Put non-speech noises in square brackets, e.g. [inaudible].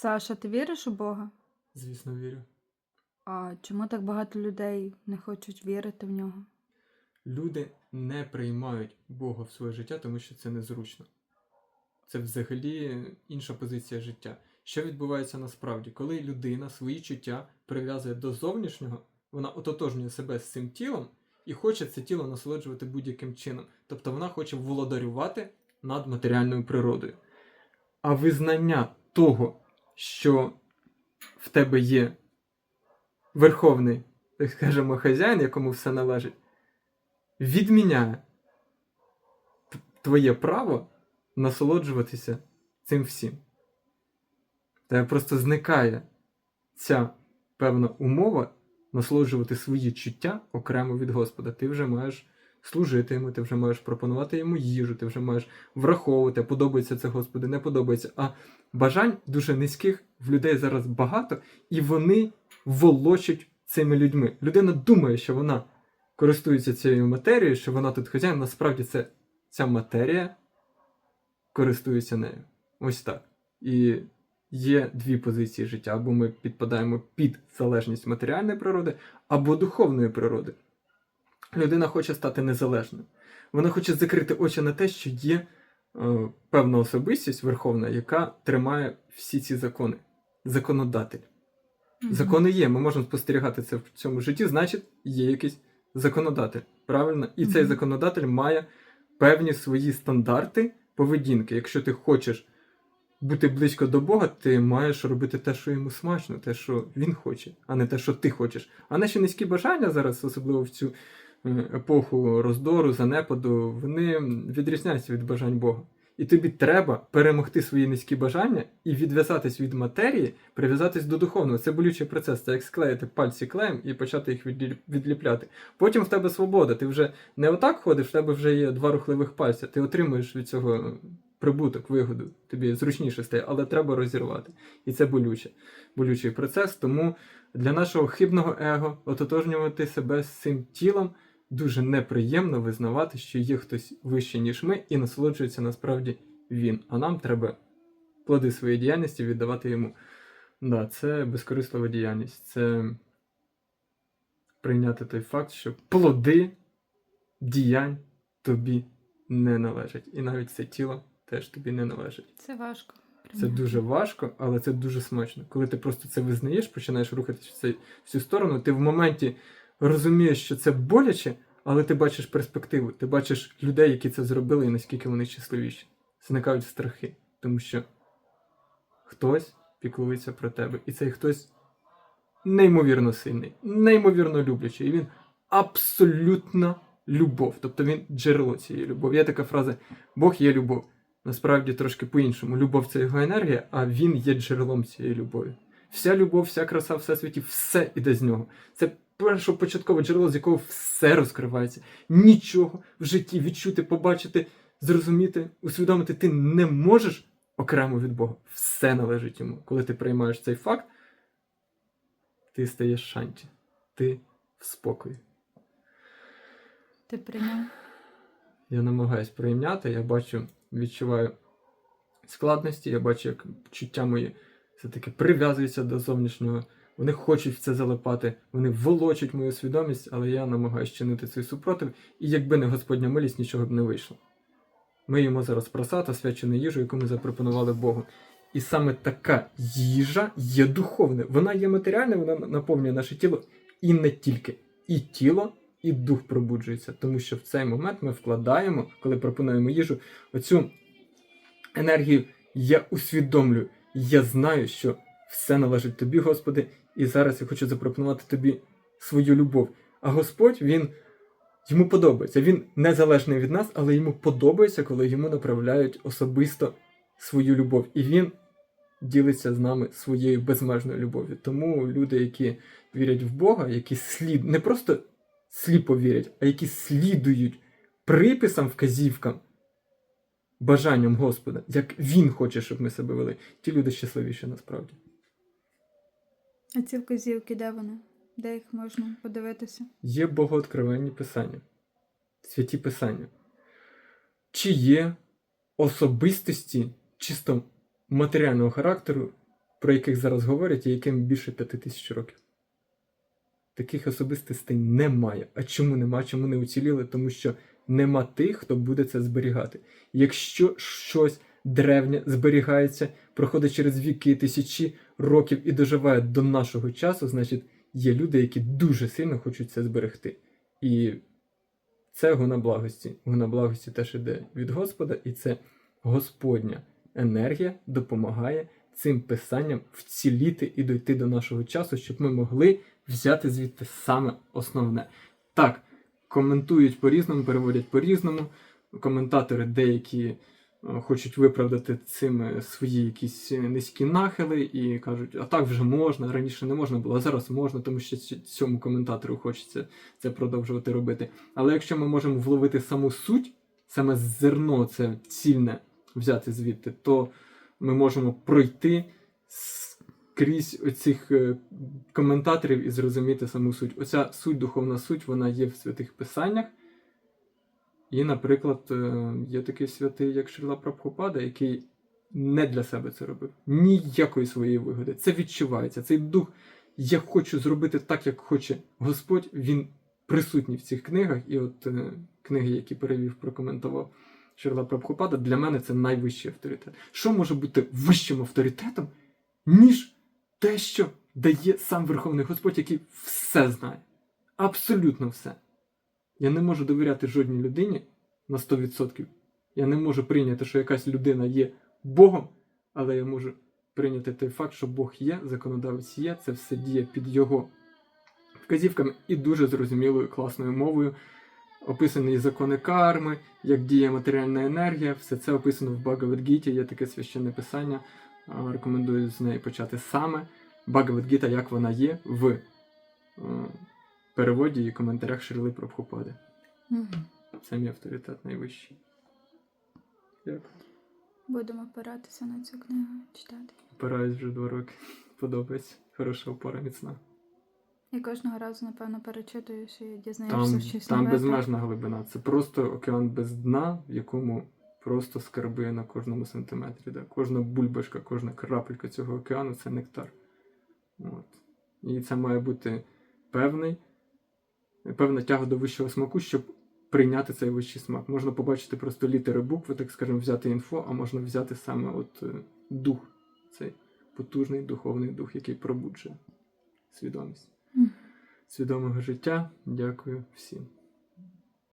Саша, ти віриш у Бога? Звісно, вірю. А чому так багато людей не хочуть вірити в нього? Люди не приймають Бога в своє життя, тому що це незручно. Це взагалі інша позиція життя. Що відбувається насправді? Коли людина свої чуття прив'язує до зовнішнього, вона ототожнює себе з цим тілом і хоче це тіло насолоджувати будь-яким чином. Тобто вона хоче володарювати над матеріальною природою. А визнання того, що в тебе є верховний, так скажемо, хазяїн, якому все належить, відміняє твоє право насолоджуватися цим всім. Тебе просто зникає ця певна умова насолоджувати свої чуття окремо від Господа. Ти вже маєш служити йому, ти вже маєш пропонувати йому їжу, ти вже маєш враховувати, подобається це Господи, не подобається. А бажань дуже низьких в людей зараз багато, і вони волочать цими людьми. Людина думає, що вона користується цією матерією, що вона тут хазяїн, насправді це ця матерія користується нею. Ось так. І є дві позиції життя: або ми підпадаємо під залежність матеріальної природи, або духовної природи. Людина хоче стати незалежною. Вона хоче закрити очі на те, що є е, певна особистість верховна, яка тримає всі ці закони. Законодатель. Мгм. Закони є, ми можемо спостерігати це в цьому житті, значить, є якийсь законодатель. Правильно? І цей законодатель має певні свої стандарти поведінки. Якщо ти хочеш бути близько до Бога, ти маєш робити те, що йому смачно, те, що він хоче, а не те, що ти хочеш. А наші низькі бажання зараз, особливо в цю епоху роздору, занепаду, вони відрізняються від бажань Бога. І тобі треба перемогти свої низькі бажання і відв'язатись від матерії, прив'язатись до духовного. Це болючий процес, це як склеїти пальці клеєм і почати їх відліпляти. Потім в тебе свобода. Ти вже не отак ходиш, в тебе вже є два рухливих пальця. Ти отримуєш від цього прибуток, вигоду. Тобі зручніше стає, але треба розірвати. І це болюче, болючий процес. Тому для нашого хибного его ототожнювати себе з цим тілом дуже неприємно визнавати, що є хтось вище, ніж ми, і насолоджується насправді він. А нам треба плоди своєї діяльності віддавати йому. Да, це безкорислива діяльність. Це прийняти той факт, що плоди діянь тобі не належать. І навіть це тіло теж тобі не належить. Це важко. Це дуже важко, але це дуже смачно. Коли ти просто це визнаєш, починаєш рухатися в цей- в цю сторону, ти в моменті розумієш, що це боляче, але ти бачиш перспективу, ти бачиш людей, які це зробили, і наскільки вони щасливіші. Зникають страхи, тому що хтось піклується про тебе, і цей хтось неймовірно сильний, неймовірно люблячий. І він абсолютна любов. Тобто він джерело цієї любові. Є така фраза Бог є любов. Насправді трошки по-іншому. Любов це його енергія, а він є джерелом цієї любові. Вся любов, вся краса всесвіті, все іде з нього. Це першопочаткове джерело, з якого все розкривається. Нічого в житті відчути, побачити, зрозуміти, усвідомити ти не можеш окремо від Бога. Все належить йому. Коли ти приймаєш цей факт, ти стаєш шанті. Ти в спокої. Ти прийняв? Я намагаюсь прийняти, я бачу, відчуваю складності, я бачу, як чуття мої все-таки прив'язуються до зовнішнього. Вони хочуть в це залипати, вони волочать мою свідомість, але я намагаюся чинити цей супротив, і якби не Господня милість, нічого б не вийшло. Ми їмо зараз просата, свячену їжу, яку ми запропонували Богу. І саме така їжа є духовна. Вона є матеріальна, вона наповнює наше тіло і не тільки. І тіло, і дух пробуджується. Тому що в цей момент ми вкладаємо, коли пропонуємо їжу, оцю енергію я усвідомлюю. Я знаю, що все належить тобі, Господи, і зараз я хочу запропонувати тобі свою любов. А Господь, він йому подобається. Він незалежний від нас, але йому подобається, коли йому направляють особисто свою любов. І він ділиться з нами своєю безмежною любов'ю. Тому люди, які вірять в Бога, які слід не просто сліпо вірять, а які слідують приписам, вказівкам, бажанням Господа, як Він хоче, щоб ми себе вели, ті люди щасливіші насправді. А ці вказівки, де вони? Де їх можна подивитися? Є богооткровенні писання, святі писання. Чи є особистості чисто матеріального характеру про яких зараз говорять, і яким більше п'яти тисяч років. Таких особистостей немає. А чому нема? Чому не уціліли? Тому що нема тих, хто буде це зберігати. Якщо щось древнє зберігається, проходить через віки, тисячі років і доживає до нашого часу, значить є люди, які дуже сильно хочуть це зберегти. І це гуна благості. Гуна благості теж іде від Господа, і це Господня енергія допомагає цим писанням вціліти і дойти до нашого часу, щоб ми могли взяти звідти саме основне. Так, коментують по-різному, переводять по-різному. Коментатори деякі хочуть виправдати цим свої якісь низькі нахили і кажуть, а так вже можна, раніше не можна було, а зараз можна, тому що цьому коментатору хочеться це продовжувати робити. Але якщо ми можемо вловити саму суть, саме зерно, це цільне взяти звідти, то ми можемо пройти крізь оцих е, коментаторів і зрозуміти саму суть. Оця суть, духовна суть, вона є в святих писаннях. І, наприклад, е, є такий святий, як Шрила Прабхупада, який не для себе це робив. Ніякої своєї вигоди. Це відчувається. Цей дух, я хочу зробити так, як хоче Господь, він присутній в цих книгах. І от е, книги, які перевів, прокоментував Шрила Прабхупада, для мене це найвищий авторитет. Що може бути вищим авторитетом, ніж те, що дає сам Верховний Господь, який все знає? Абсолютно все. Я не можу довіряти жодній людині на 100%. Я не можу прийняти, що якась людина є Богом, але я можу прийняти той факт, що Бог є, законодавець є, це все діє під його вказівками і дуже зрозумілою класною мовою. Описані закони карми, як діє матеріальна енергія, все це описано в Багавадгіті, є таке священне писання. Рекомендую з неї почати саме. Багавадгіта, як вона є в е, переводі і коментарях Шрили Прабхупади. Мгм. Це мій авторитет найвищий. Дякую. Будемо опиратися на цю книгу читати. Опираюсь вже два роки. [laughs] Подобається. Хороша опора міцна. І кожного разу, напевно, перечитуєш і дізнаєшся Там, щось там нове. безмежна глибина. Це просто океан без дна, в якому просто скарби на кожному сантиметрі. Да? Кожна бульбашка, кожна крапелька цього океану це нектар. От. І це має бути певний, певна тяга до вищого смаку, щоб прийняти цей вищий смак. Можна побачити просто літери букви, так скажемо, взяти інфо, а можна взяти саме от е, дух, цей потужний духовний дух, який пробуджує свідомість свідомого життя. Дякую всім.